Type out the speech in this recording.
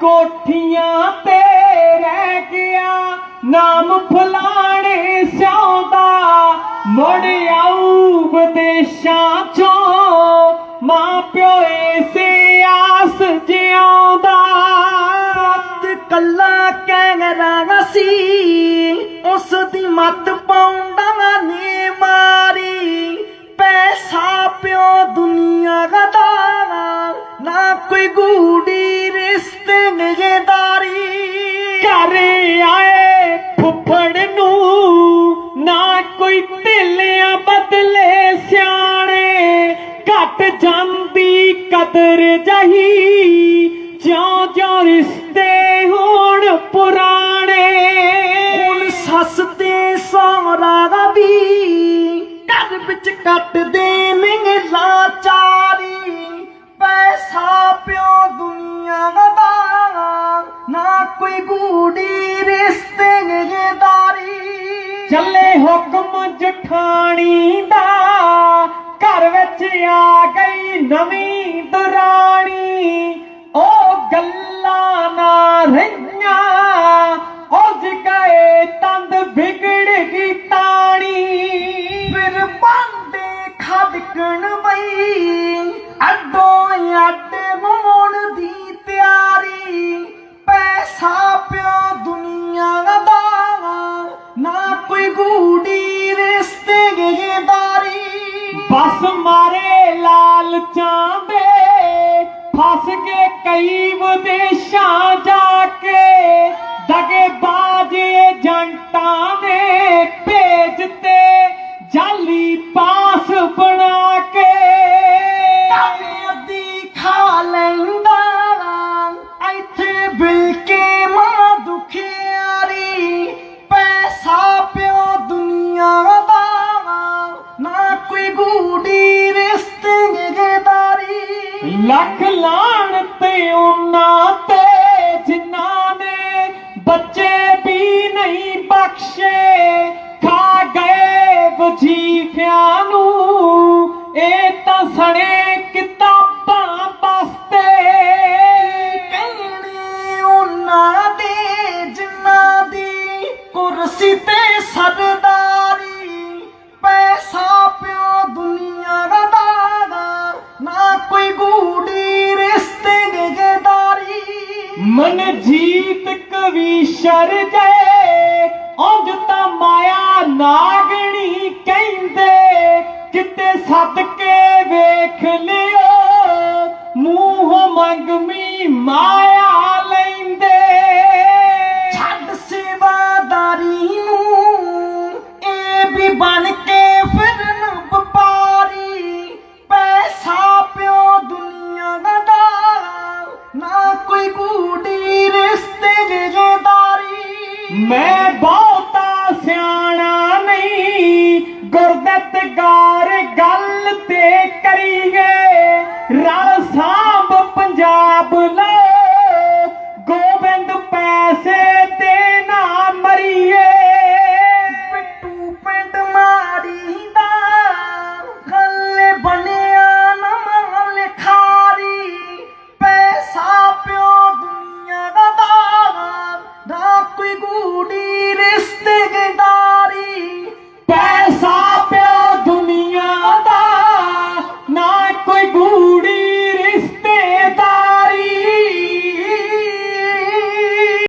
ਕੋਠੀਆਂ ਤੇ ਰਹਿ ਗਿਆ। ਨਾਮ ਫਲਾਣੇ ਸਿਉਂ ਦਾ, ਮੁੜ ਆਊ ਵਿਦੇਸ਼ਾਂ ਚੋਂ। ਮਾਂ ਪਿਓ ਇਸੇ ਆਸ ਜਿਉਂਦਾ। ਕੱਲਾ ਕਹਿਣਾ ਸੀ, ਉਸ ਦੀ ਮੱਤ ਪਾਉਂਦਾ ਨੇ ਮਾਰੀ। ਪੈਸਾ ਪਿਓ ਦੁਨੀਆ ਦਾ ਨਾ ਕੋਈ ਗੂੜੀ ਜਹੀ। ਜਿਉਂ ਜਿਉਂ ਰਿਸ਼ਤੇ ਹੋਣ ਪੁਰਾਣੇ। ਹੁਣ ਸੱਸ ਤੇ ਸਹੁਰਾ ਦਾ ਵੀ ਘਰ ਵਿੱਚ ਕੱਟਦੇ ਨੇ ਲਾਚਾਰੀ। ਪੈਸਾ ਪਿਓ ਦੁਨੀਆ ਦਾ ਨਾ ਕੋਈ ਗੂੜੀ ਰਿਸ਼ਤੇ ਨਗੇਦਾਰੀ ਚੱਲੇ ਹੁਕਮ ਜਠਾਣੀ ਦਾ ਵਿੱਚ ਆ ਗਈ ਨਵੀਂ ਦੁਰਾਣੀ। ਉਹ ਗੱਲਾਂ ਨਾ ਰਹੀਆਂ ਉਜ ਗਏ ਤੰਦ ਵਿਗੜ ਗਈ ਤਾਣੀ। ਫਿਰ ਬਾਂਦੇ ਖਦਕਣ ਬਈ, ਅੱਡੋ ਅੱਡ ਬਸ ਮਾਰੇ ਲਾਲਚਾਂ ਦੇ ਫਸ ਗਏ ਕਈ ਵਿਦੇਸ਼ਾਂ ਜਾ ਗੂੜੀ ਰਿਸ਼ਤੇ ਗੇਦਾਰੀ ਲੱਖ ਲਾਣ ਤੇ ਉਹਨਾਂ ਤੇ ਜਿਨ੍ਹਾਂ ਨੇ ਬੱਚੇ ਵੀ ਨਹੀਂ ਬਖਸ਼ੇ, ਖਾ ਗਏ ਵਜੀਫਿਆਂ ਨੂੰ। ਇਹ ਤਾਂ ਸਣੇ ਜੀਤ ਕਵੀਸ਼ਰ ਗਏ ਉਂਝ ਤਾਂ ਮਾਇਆ ਨਾਗਣੀ ਕਹਿੰਦੇ, ਕਿਤੇ ਸਦਕੇ ਵੇਖ ਲਿਓ, ਮੂੰਹ ਮੰਗਮੀ ਮਾਇਆ ਰਲ ਸਾਂਭ ਪੰਜਾਬ ਲਾ